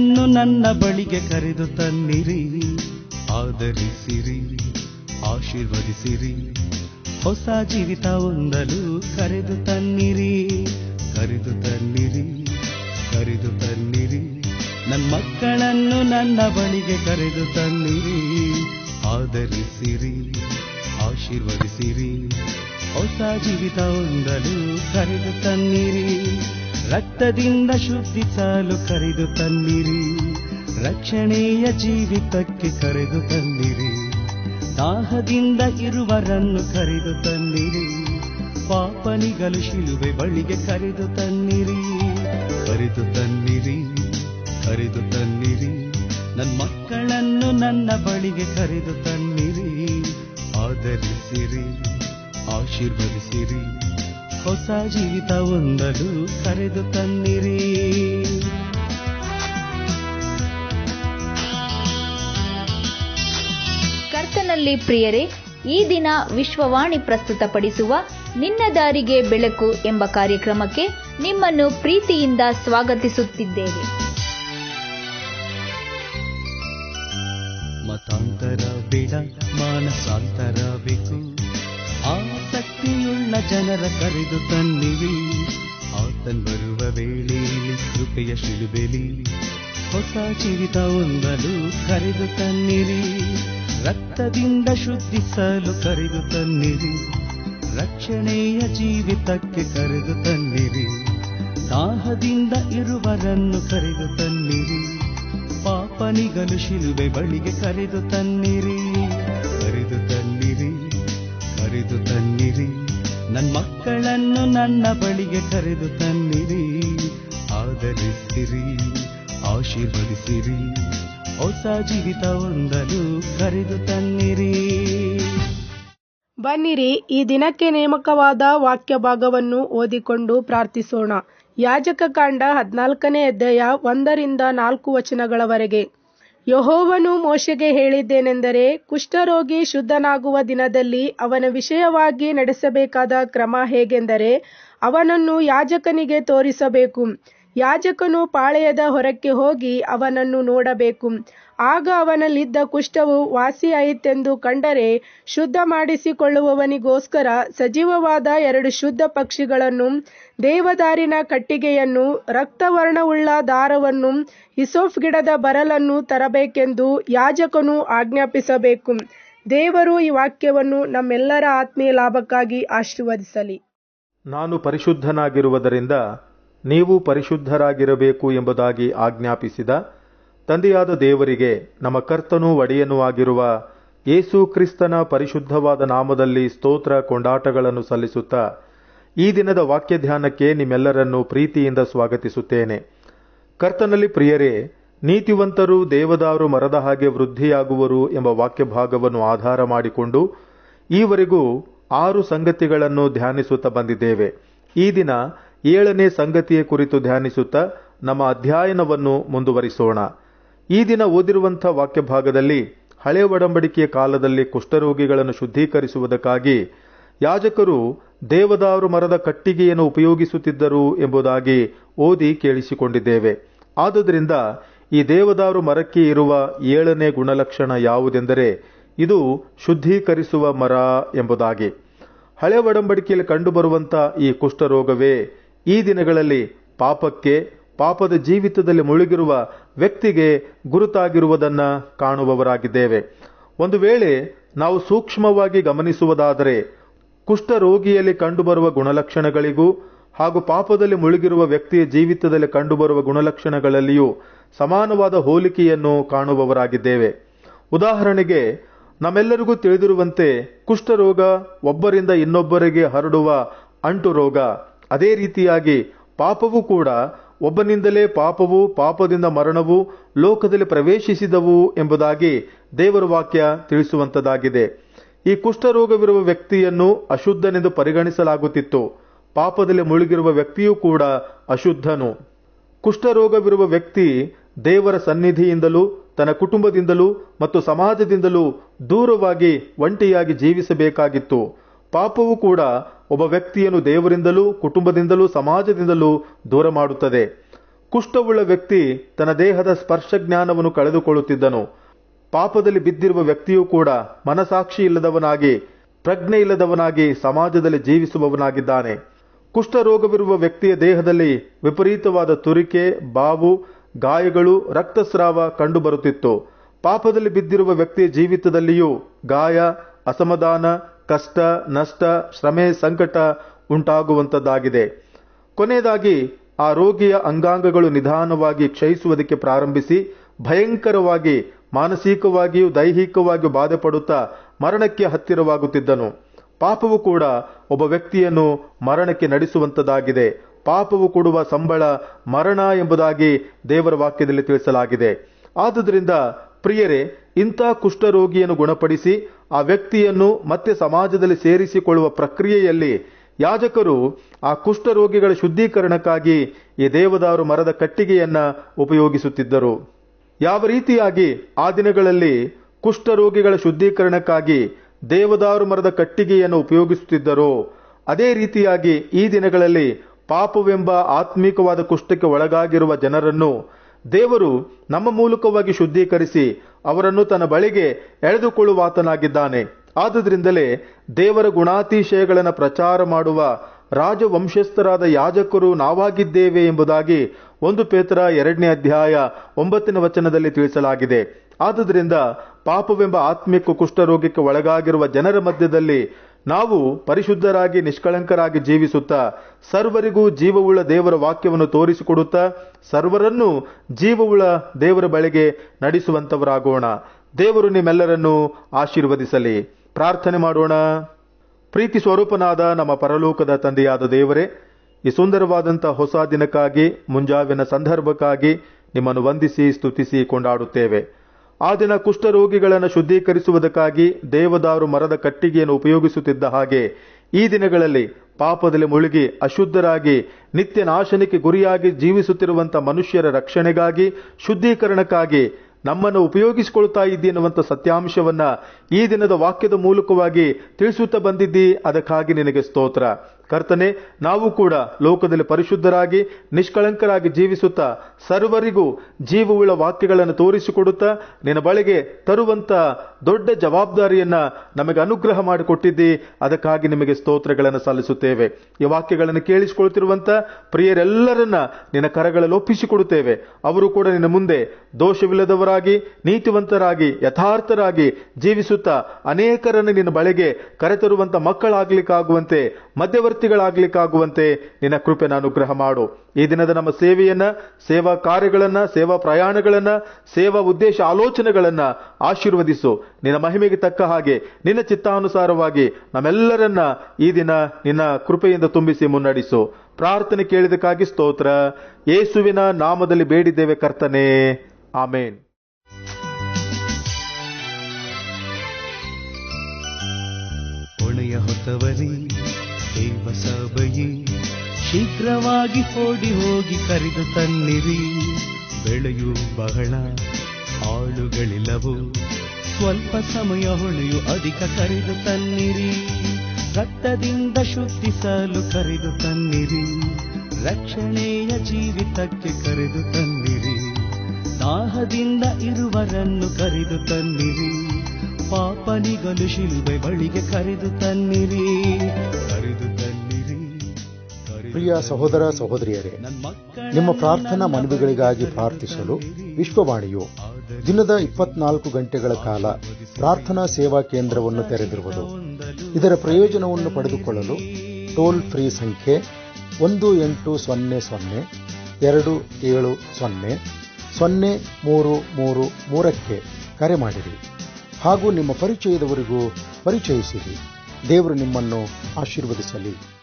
ಮಕ್ಕಳನ್ನು ನನ್ನ ಬಳಿಗೆ ಕರೆದು ತನ್ನಿರಿ. ಆದರಿಸಿರಿ ಆಶೀರ್ವದಿಸಿರಿ. ಹೊಸ ಜೀವಿತ ಹೊಂದಲು ಕರೆದು ತನ್ನಿರಿ. ಕರೆದು ತನ್ನಿರಿ ಕರೆದು ತನ್ನಿರಿ. ನನ್ನ ಮಕ್ಕಳನ್ನು ನನ್ನ ಬಳಿಗೆ ಕರೆದು ತನ್ನಿರಿ. ಆದರಿಸಿರಿ ಆಶೀರ್ವದಿಸಿರಿ. ಹೊಸ ಜೀವಿತ ಹೊಂದಲು ಕರೆದು ತನ್ನಿರಿ. ರಕ್ತದಿಂದ ಶುದ್ಧಿಸಲು ಕರೆದು ತನ್ನಿರಿ. ರಕ್ಷಣೆಯ ಜೀವಿತಕ್ಕೆ ಕರೆದು ತನ್ನಿರಿ. ದಾಹದಿಂದ ಇರುವರನ್ನು ಕರೆದು ತನ್ನಿರಿ. ಪಾಪನಿಗಲು ಶಿಲುವೆ ಬಳಿಗೆ ಕರೆದು ತನ್ನಿರಿ. ಕರೆದು ತನ್ನಿರಿ ಕರೆದು ತನ್ನಿರಿ. ನನ್ನ ಮಕ್ಕಳನ್ನು ನನ್ನ ಬಳಿಗೆ ಕರೆದು ತನ್ನಿರಿ. ಆದರಿಸಿರಿ ಆಶೀರ್ವದಿಸಿರಿ. ಹೊಸ ಜೀವಿತ ಒಂದಲು ಕರೆದು ತನ್ನಿರಿ. ಕರ್ತನಲ್ಲಿ ಪ್ರಿಯರೇ ಈ ದಿನ ವಿಶ್ವವಾಣಿ ಪ್ರಸ್ತುತಪಡಿಸುವ ನಿನ್ನ ದಾರಿಗೆ ಬೆಳಕು ಎಂಬ ಕಾರ್ಯಕ್ರಮಕ್ಕೆ ನಿಮ್ಮನ್ನು ಪ್ರೀತಿಯಿಂದ ಸ್ವಾಗತಿಸುತ್ತಿದ್ದೇವೆ. ಮತಾಂತರ ಬೇಡ ಮಾನಸಾಂತರ ಬೇಕು ಆಸಕ್ತಿಯುಳ್ಳ ಜನರ ಕರೆದು ತನ್ನಿವಿ ಆತನ್ ಬರುವ ವೇಳೆಯಲ್ಲಿ ಕೃಪೆಯ ಶಿಲುಬೆಲಿ. ಹೊಸ ಜೀವಿತ ಹೊಂದಲು ಕರೆದು ತನ್ನಿರಿ. ರಕ್ತದಿಂದ ಶುದ್ಧಿಸಲು ಕರೆದು ತನ್ನಿರಿ. ರಕ್ಷಣೆಯ ಜೀವಿತಕ್ಕೆ ಕರೆದು ತನ್ನಿರಿ. ದಾಹದಿಂದ ಇರುವರನ್ನು ಕರೆದು ತನ್ನಿರಿ. ಪಾಪನಿಗಲು ಶಿಲುಬೆ ಬಳಿಗೆ ಕರೆದು ತನ್ನಿರಿ. ನನ್ನ ಮಕ್ಕಳನ್ನು ನನ್ನ ಬಳಿಗೆ ಕರೆದು ತನ್ನಿರಿ. ಆದರಿಸಿರಿ ಆಶೀರ್ವದಿಸಿರಿ, ಹೊಸ ಜೀವಿತ ಹೊಂದಲು ಕರೆದು ತನ್ನಿರಿ. ಬನ್ನಿರಿ, ಈ ದಿನಕ್ಕೆ ನೇಮಕವಾದ ವಾಕ್ಯ ಭಾಗವನ್ನು ಓದಿಕೊಂಡು ಪ್ರಾರ್ಥಿಸೋಣ. ಯಾಜಕ ಕಾಂಡ ಹದಿನಾಲ್ಕನೇ ಅಧ್ಯಾಯ ಒಂದರಿಂದ ನಾಲ್ಕು ವಚನಗಳವರೆಗೆ. ಯಹೋವನು ಮೋಶೆಗೆ ಹೇಳಿದ್ದೇನೆಂದರೆ ಕುಷ್ಠರೋಗಿ ಶುದ್ಧನಾಗುವ ದಿನದಲ್ಲಿ ಅವನ ವಿಷಯವಾಗಿ ನಡೆಸಬೇಕಾದ ಕ್ರಮ ಹೇಗೆಂದರೆ ಅವನನ್ನು ಯಾಜಕನಿಗೆ ತೋರಿಸಬೇಕು. ಯಾಜಕನು ಪಾಳೆಯದ ಹೊರಕ್ಕೆ ಹೋಗಿ ಅವನನ್ನು ನೋಡಬೇಕು. ಆಗ ಅವನಲ್ಲಿದ್ದ ಕುಷ್ಠವು ವಾಸಿಯಾಯಿತೆಂದು ಕಂಡರೆ ಶುದ್ಧ ಮಾಡಿಸಿಕೊಳ್ಳುವವನಿಗೋಸ್ಕರ ಸಜೀವವಾದ ಎರಡು ಶುದ್ಧ ಪಕ್ಷಿಗಳನ್ನು, ದೇವದಾರಿನ ಕಟ್ಟಿಗೆಯನ್ನು, ರಕ್ತವರ್ಣವುಳ್ಳ ದಾರವನ್ನು, ಹಿಸೋಫ್ ಗಿಡದ ಬರಲನ್ನು ತರಬೇಕೆಂದು ಯಾಜಕನು ಆಜ್ಞಾಪಿಸಬೇಕು. ದೇವರು ಈ ವಾಕ್ಯವನ್ನು ನಮ್ಮೆಲ್ಲರ ಆತ್ಮೀಯ ಲಾಭಕ್ಕಾಗಿ ಆಶೀರ್ವದಿಸಲಿ. ನಾನು ಪರಿಶುದ್ಧನಾಗಿರುವುದರಿಂದ ನೀವು ಪರಿಶುದ್ಧರಾಗಿರಬೇಕು ಎಂಬುದಾಗಿ ಆಜ್ಞಾಪಿಸಿದ ತಂದೆಯಾದ ದೇವರಿಗೆ ನಮ್ಮ ಕರ್ತನೂ ಒಡೆಯನೂ ಆಗಿರುವ ಯೇಸು ಕ್ರಿಸ್ತನ ಪರಿಶುದ್ಧವಾದ ನಾಮದಲ್ಲಿ ಸ್ತೋತ್ರ ಕೊಂಡಾಟಗಳನ್ನು ಸಲ್ಲಿಸುತ್ತಾ ಈ ದಿನದ ವಾಕ್ಯ ಧ್ಯಾನಕ್ಕೆ ನಿಮ್ಮೆಲ್ಲರನ್ನು ಪ್ರೀತಿಯಿಂದ ಸ್ವಾಗತಿಸುತ್ತೇನೆ. ಕರ್ತನಲ್ಲಿ ಪ್ರಿಯರೇ, ನೀತಿವಂತರು, ದೇವದಾರು, ಮರದ ಹಾಗೆ ವೃದ್ಧಿಯಾಗುವರು ಎಂಬ ವಾಕ್ಯ ಭಾಗವನ್ನು ಆಧಾರ ಮಾಡಿಕೊಂಡು ಈವರೆಗೂ ಆರು ಸಂಗತಿಗಳನ್ನು ಧ್ಯಾನಿಸುತ್ತಾ ಬಂದಿದ್ದೇವೆ. ಈ ದಿನ ಏಳನೇ ಸಂಗತಿಯ ಕುರಿತು ಧ್ಯಾನಿಸುತ್ತಾ ನಮ್ಮ ಅಧ್ಯಯನವನ್ನು ಮುಂದುವರಿಸೋಣ. ಈ ದಿನ ಓದಿರುವಂಥ ವಾಕ್ಯಭಾಗದಲ್ಲಿ ಹಳೆ ಒಡಂಬಡಿಕೆಯ ಕಾಲದಲ್ಲಿ ಕುಷ್ಠರೋಗಿಗಳನ್ನು ಶುದ್ಧೀಕರಿಸುವುದಕ್ಕಾಗಿ ಯಾಜಕರು ದೇವದಾರು ಮರದ ಕಟ್ಟಿಗೆಯನ್ನು ಉಪಯೋಗಿಸುತ್ತಿದ್ದರು ಎಂಬುದಾಗಿ ಓದಿ ಕೇಳಿಸಿಕೊಂಡಿದ್ದೇವೆ. ಆದುದರಿಂದ ಈ ದೇವದಾರು ಮರಕ್ಕೆ ಇರುವ ಏಳನೇ ಗುಣಲಕ್ಷಣ ಯಾವುದೆಂದರೆ ಇದು ಶುದ್ಧೀಕರಿಸುವ ಮರ ಎಂಬುದಾಗಿ. ಹಳೆ ಒಡಂಬಡಿಕೆಯಲ್ಲಿ ಕಂಡುಬರುವಂಥ ಈ ಕುಷ್ಠರೋಗವೇ ಈ ದಿನಗಳಲ್ಲಿ ಪಾಪಕ್ಕೆ, ಪಾಪದ ಜೀವಿತದಲ್ಲಿ ಮುಳುಗಿರುವ ವ್ಯಕ್ತಿಗೆ ಗುರುತಾಗಿರುವುದನ್ನು ಕಾಣುವವರಾಗಿದ್ದೇವೆ. ಒಂದು ವೇಳೆ ನಾವು ಸೂಕ್ಷ್ಮವಾಗಿ ಗಮನಿಸುವುದಾದರೆ ಕುಷ್ಠರೋಗಿಯಲ್ಲಿ ಕಂಡುಬರುವ ಗುಣಲಕ್ಷಣಗಳಿಗೂ ಹಾಗೂ ಪಾಪದಲ್ಲಿ ಮುಳುಗಿರುವ ವ್ಯಕ್ತಿಯ ಜೀವಿತದಲ್ಲಿ ಕಂಡುಬರುವ ಗುಣಲಕ್ಷಣಗಳಲ್ಲಿಯೂ ಸಮಾನವಾದ ಹೋಲಿಕೆಯನ್ನು ಕಾಣುವವರಾಗಿದ್ದೇವೆ. ಉದಾಹರಣೆಗೆ, ನಮ್ಮೆಲ್ಲರಿಗೂ ತಿಳಿದಿರುವಂತೆ ಕುಷ್ಠರೋಗ ಒಬ್ಬರಿಂದ ಇನ್ನೊಬ್ಬರಿಗೆ ಹರಡುವ ಅಂಟು ರೋಗ ಅದೇ ರೀತಿಯಾಗಿ ಪಾಪವೂ ಕೂಡ ಒಬ್ಬನಿಂದಲೇ ಪಾಪವು, ಪಾಪದಿಂದ ಮರಣವು, ಲೋಕದಲ್ಲಿ ಪ್ರವೇಶಿಸಿದವು ಎಂಬುದಾಗಿ ದೇವರ ವಾಕ್ಯ ತಿಳಿಸುವಂತದಾಗಿದೆ ಈ ಕುಷ್ಠರೋಗವಿರುವ ವ್ಯಕ್ತಿಯನ್ನು ಅಶುದ್ಧನೆಂದು ಪರಿಗಣಿಸಲಾಗುತ್ತಿತ್ತು. ಪಾಪದಲ್ಲಿ ಮುಳುಗಿರುವ ವ್ಯಕ್ತಿಯೂ ಕೂಡ ಅಶುದ್ಧನು. ಕುಷ್ಠರೋಗವಿರುವ ವ್ಯಕ್ತಿ ದೇವರ ಸನ್ನಿಧಿಯಿಂದಲೂ, ತನ್ನ ಕುಟುಂಬದಿಂದಲೂ ಮತ್ತು ಸಮಾಜದಿಂದಲೂ ದೂರವಾಗಿ, ಒಂಟಿಯಾಗಿ ಜೀವಿಸಬೇಕಾಗಿತ್ತು. ಪಾಪವು ಕೂಡ ಒಬ್ಬ ವ್ಯಕ್ತಿಯನ್ನು ದೇವರಿಂದಲೂ, ಕುಟುಂಬದಿಂದಲೂ, ಸಮಾಜದಿಂದಲೂ ದೂರ ಮಾಡುತ್ತದೆ. ಕುಷ್ಠವುಳ್ಳ ವ್ಯಕ್ತಿ ತನ್ನ ದೇಹದ ಸ್ಪರ್ಶ ಜ್ಞಾನವನ್ನು ಕಳೆದುಕೊಳ್ಳುತ್ತಿದ್ದನು. ಪಾಪದಲ್ಲಿ ಬಿದ್ದಿರುವ ವ್ಯಕ್ತಿಯೂ ಕೂಡ ಮನಸಾಕ್ಷಿ ಇಲ್ಲದವನಾಗಿ, ಪ್ರಜ್ಞೆ ಇಲ್ಲದವನಾಗಿ ಸಮಾಜದಲ್ಲಿ ಜೀವಿಸುವವನಾಗಿದ್ದಾನೆ. ಕುಷ್ಠರೋಗವಿರುವ ವ್ಯಕ್ತಿಯ ದೇಹದಲ್ಲಿ ವಿಪರೀತವಾದ ತುರಿಕೆ, ಬಾವು, ಗಾಯಗಳು, ರಕ್ತಸ್ರಾವ ಕಂಡುಬರುತ್ತಿತ್ತು. ಪಾಪದಲ್ಲಿ ಬಿದ್ದಿರುವ ವ್ಯಕ್ತಿಯ ಜೀವಿತದಲ್ಲಿಯೂ ಗಾಯ, ಅಸಮಾಧಾನ ಕಷ್ಟ, ನಷ್ಟ, ಶ್ರಮೆ, ಸಂಕಟ ಉಂಟಾಗುವಂಥದ್ದಾಗಿದೆ. ಕೊನೆಯದಾಗಿ, ಆ ರೋಗಿಯ ಅಂಗಾಂಗಗಳು ನಿಧಾನವಾಗಿ ಕ್ಷಯಿಸುವುದಕ್ಕೆ ಪ್ರಾರಂಭಿಸಿ, ಭಯಂಕರವಾಗಿ, ಮಾನಸಿಕವಾಗಿಯೂ ದೈಹಿಕವಾಗಿಯೂ ಬಾಧೆ ಪಡುತ್ತಾ ಮರಣಕ್ಕೆ ಹತ್ತಿರವಾಗುತ್ತಿದ್ದನು. ಪಾಪವು ಕೂಡ ಒಬ್ಬ ವ್ಯಕ್ತಿಯನ್ನು ಮರಣಕ್ಕೆ ನಡೆಸುವಂತದ್ದಾಗಿದೆ ಪಾಪವು ಕೊಡುವ ಸಂಬಳ ಮರಣ ಎಂಬುದಾಗಿ ದೇವರ ವಾಕ್ಯದಲ್ಲಿ ತಿಳಿಸಲಾಗಿದೆ. ಆದುದರಿಂದ ಪ್ರಿಯರೇ, ಇಂಥ ಕುಷ್ಠರೋಗಿಯನ್ನು ಗುಣಪಡಿಸಿ ಆ ವ್ಯಕ್ತಿಯನ್ನು ಮತ್ತೆ ಸಮಾಜದಲ್ಲಿ ಸೇರಿಸಿಕೊಳ್ಳುವ ಪ್ರಕ್ರಿಯೆಯಲ್ಲಿ ಯಾಜಕರು ಆ ಕುಷ್ಠರೋಗಿಗಳ ಶುದ್ಧೀಕರಣಕ್ಕಾಗಿ ಈ ದೇವದಾರು ಮರದ ಕಟ್ಟಿಗೆಯನ್ನ ಉಪಯೋಗಿಸುತ್ತಿದ್ದರು. ಯಾವ ರೀತಿಯಾಗಿ ಆ ದಿನಗಳಲ್ಲಿ ಕುಷ್ಠರೋಗಿಗಳ ಶುದ್ಧೀಕರಣಕ್ಕಾಗಿ ದೇವದಾರು ಮರದ ಕಟ್ಟಿಗೆಯನ್ನು ಉಪಯೋಗಿಸುತ್ತಿದ್ದರೋ, ಅದೇ ರೀತಿಯಾಗಿ ಈ ದಿನಗಳಲ್ಲಿ ಪಾಪವೆಂಬ ಆತ್ಮೀಕವಾದ ಕುಷ್ಠಕ್ಕೆ ಒಳಗಾಗಿರುವ ಜನರನ್ನು ದೇವರು ನಮ್ಮ ಮೂಲಕವಾಗಿ ಶುದ್ಧೀಕರಿಸಿ ಅವರನ್ನು ತನ್ನ ಬಳಿಗೆ ಎಳೆದುಕೊಳ್ಳುವಾತನಾಗಿದ್ದಾನೆ. ಆದುದರಿಂದಲೇ ದೇವರ ಗುಣಾತಿಶಯಗಳನ್ನು ಪ್ರಚಾರ ಮಾಡುವ ರಾಜವಂಶಸ್ಥರಾದ ಯಾಜಕರು ನಾವಾಗಿದ್ದೇವೆ ಎಂಬುದಾಗಿ ಒಂದು ಪೇತ್ರ ಎರಡನೇ ಅಧ್ಯಾಯ ಒಂಬತ್ತನೇ ವಚನದಲ್ಲಿ ತಿಳಿಸಲಾಗಿದೆ. ಆದುದರಿಂದ ಪಾಪವೆಂಬ ಆತ್ಮಿಕ ಕುಷ್ಠರೋಗಕ್ಕೆ ಒಳಗಾಗಿರುವ ಜನರ ಮಧ್ಯದಲ್ಲಿ ನಾವು ಪರಿಶುದ್ಧರಾಗಿ ನಿಷ್ಕಳಂಕರಾಗಿ ಜೀವಿಸುತ್ತಾ ಸರ್ವರಿಗೂ ಜೀವವುಳ್ಳ ದೇವರ ವಾಕ್ಯವನ್ನು ತೋರಿಸಿಕೊಡುತ್ತಾ ಸರ್ವರನ್ನು ಜೀವವುಳ್ಳ ದೇವರ ಬಳಿಗೆ ನಡೆಸುವಂತವರಾಗೋಣ ದೇವರು ನಿಮ್ಮೆಲ್ಲರನ್ನೂ ಆಶೀರ್ವದಿಸಲಿ. ಪ್ರಾರ್ಥನೆ ಮಾಡೋಣ. ಪ್ರೀತಿ ಸ್ವರೂಪನಾದ ನಮ್ಮ ಪರಲೋಕದ ತಂದೆಯಾದ ದೇವರೇ, ಈ ಸುಂದರವಾದಂಥ ಹೊಸ ದಿನಕ್ಕಾಗಿ, ಮುಂಜಾವಿನ ಸಂದರ್ಭಕ್ಕಾಗಿ ನಿಮ್ಮನ್ನು ವಂದಿಸಿ, ಸ್ತುತಿಸಿ, ಕೊಂಡಾಡುತ್ತೇವೆ. ಆ ದಿನ ಕುಷ್ಠರೋಗಿಗಳನ್ನು ಶುದ್ಧೀಕರಿಸುವುದಕ್ಕಾಗಿ ದೇವದಾರು ಮರದ ಕಟ್ಟಿಗೆಯನ್ನು ಉಪಯೋಗಿಸುತ್ತಿದ್ದ ಹಾಗೆ ಈ ದಿನಗಳಲ್ಲಿ ಪಾಪದಲ್ಲಿ ಮುಳುಗಿ ಅಶುದ್ಧರಾಗಿ, ನಿತ್ಯ ನಾಶನಕ್ಕೆ ಗುರಿಯಾಗಿ ಜೀವಿಸುತ್ತಿರುವಂಥ ಮನುಷ್ಯರ ರಕ್ಷಣೆಗಾಗಿ, ಶುದ್ಧೀಕರಣಕ್ಕಾಗಿ ನಮ್ಮನ್ನು ಉಪಯೋಗಿಸಿಕೊಳ್ತಾ ಇದ್ದಿ ಎನ್ನುವಂಥ ಸತ್ಯಾಂಶವನ್ನ ಈ ದಿನದ ವಾಕ್ಯದ ಮೂಲಕವಾಗಿ ತಿಳಿಸುತ್ತಾ ಬಂದಿದ್ದಿ. ಅದಕ್ಕಾಗಿ ನಿನಗೆ ಸ್ತೋತ್ರ. ಕರ್ತನೆ, ನಾವು ಕೂಡ ಲೋಕದಲ್ಲಿ ಪರಿಶುದ್ಧರಾಗಿ, ನಿಷ್ಕಳಂಕರಾಗಿ ಜೀವಿಸುತ್ತಾ, ಸರ್ವರಿಗೂ ಜೀವವುಳ್ಳ ವಾಕ್ಯಗಳನ್ನು ತೋರಿಸಿಕೊಡುತ್ತಾ, ನಿನ್ನ ಬಳಿಗೆ ತರುವಂತ ದೊಡ್ಡ ಜವಾಬ್ದಾರಿಯನ್ನ ನಮಗೆ ಅನುಗ್ರಹ ಮಾಡಿಕೊಟ್ಟಿದ್ದಿ. ಅದಕ್ಕಾಗಿ ನಿಮಗೆ ಸ್ತೋತ್ರಗಳನ್ನು ಸಲ್ಲಿಸುತ್ತೇವೆ. ಈ ವಾಕ್ಯಗಳನ್ನು ಕೇಳಿಸಿಕೊಳ್ತಿರುವಂತ ಪ್ರಿಯರೆಲ್ಲರನ್ನ ನಿನ್ನ ಕರಗಳಲ್ಲಿ ಒಪ್ಪಿಸಿಕೊಡುತ್ತೇವೆ. ಅವರು ಕೂಡ ನಿನ್ನ ಮುಂದೆ ದೋಷವಿಲ್ಲದವರಾಗಿ, ನೀತಿವಂತರಾಗಿ, ಯಥಾರ್ಥರಾಗಿ ಜೀವಿಸುತ್ತಾ, ಅನೇಕರನ್ನು ನಿನ್ನ ಬಳಿಗೆ ಕರೆತರುವಂತ ಮಕ್ಕಳಾಗ್ಲಿಕ್ಕಾಗುವಂತೆ ಮಧ್ಯವರ್ತಿಗಳಾಗ್ಲಿಕ್ಕಾಗುವಂತೆ ನಿನ್ನ ಕೃಪೆನ ಅನುಗ್ರಹ ಮಾಡು. ಈ ದಿನದ ನಮ್ಮ ಸೇವೆಯನ್ನ, ಸೇವಾ ಕಾರ್ಯಗಳನ್ನ, ಸೇವಾ ಪ್ರಯಾಣಗಳನ್ನ, ಸೇವಾ ಉದ್ದೇಶ ಆಲೋಚನೆಗಳನ್ನ ಆಶೀರ್ವದಿಸು. ನಿನ್ನ ಮಹಿಮೆಗೆ ತಕ್ಕ ಹಾಗೆ, ನಿನ್ನ ಚಿತ್ತಾನುಸಾರವಾಗಿ ನಮ್ಮೆಲ್ಲರನ್ನ ಈ ದಿನ ನಿನ್ನ ಕೃಪೆಯಿಂದ ತುಂಬಿಸಿ ಮುನ್ನಡೆಸು. ಪ್ರಾರ್ಥನೆ ಕೇಳಿದಕ್ಕಾಗಿ ಸ್ತೋತ್ರ. ಯೇಸುವಿನ ನಾಮದಲ್ಲಿ ಬೇಡಿದ್ದೇವೆ ಕರ್ತನೆ. ಆಮೇನ್. ಹೊತ್ತವರೇ ದೇವ ಸಭೆಯೇ, ಶೀಘ್ರವಾಗಿ ಓಡಿ ಹೋಗಿ ಕರೆದು ತನ್ನಿರಿ. ಬೆಳೆಯು ಬಹಳ, ಆಳುಗಳಿಲ್ಲವು, ಸ್ವಲ್ಪ ಸಮಯ ಹೊಳೆಯು ಅಧಿಕ ಕರೆದು ತನ್ನಿರಿ. ರಕ್ತದಿಂದ ಶುದ್ಧಿಸಲು ಕರೆದು ತನ್ನಿರಿ. ರಕ್ಷಣೆಯ ಜೀವಿತಕ್ಕೆ ಕರೆದು ತನ್ನಿರಿ. ದಾಹದಿಂದ ಇರುವರನ್ನು ಕರೆದು ತನ್ನಿರಿ. ಪಾಪನಿಗಲು ಶಿಲುಬೆ ಬಳಿಗೆ ಕರೆದು ತನ್ನಿರಿ. ಕರೆದು ಪ್ರಿಯ ಸಹೋದರ ಸಹೋದರಿಯರೇ, ನಿಮ್ಮ ಪ್ರಾರ್ಥನಾ ಮನವಿಗಳಿಗಾಗಿ ಪ್ರಾರ್ಥಿಸಲು ವಿಶ್ವವಾಣಿಯು ದಿನದ ಇಪ್ಪತ್ನಾಲ್ಕು ಗಂಟೆಗಳ ಕಾಲ ಪ್ರಾರ್ಥನಾ ಸೇವಾ ಕೇಂದ್ರವನ್ನು ತೆರೆದಿರುವುದು. ಇದರ ಪ್ರಯೋಜನವನ್ನು ಪಡೆದುಕೊಳ್ಳಲು ಟೋಲ್ ಫ್ರೀ ಸಂಖ್ಯೆ ಒಂದು ಎಂಟು ಸೊನ್ನೆ ಸೊನ್ನೆ ಎರಡು ಏಳು ಸೊನ್ನೆ ಸೊನ್ನೆ ಮೂರು ಮೂರು ಮೂರಕ್ಕೆ ಕರೆ ಮಾಡಿರಿ. ಹಾಗೂ ನಿಮ್ಮ ಪರಿಚಯದವರಿಗೂ ಪರಿಚಯಿಸಿರಿ. ದೇವರು ನಿಮ್ಮನ್ನು ಆಶೀರ್ವದಿಸಲಿ.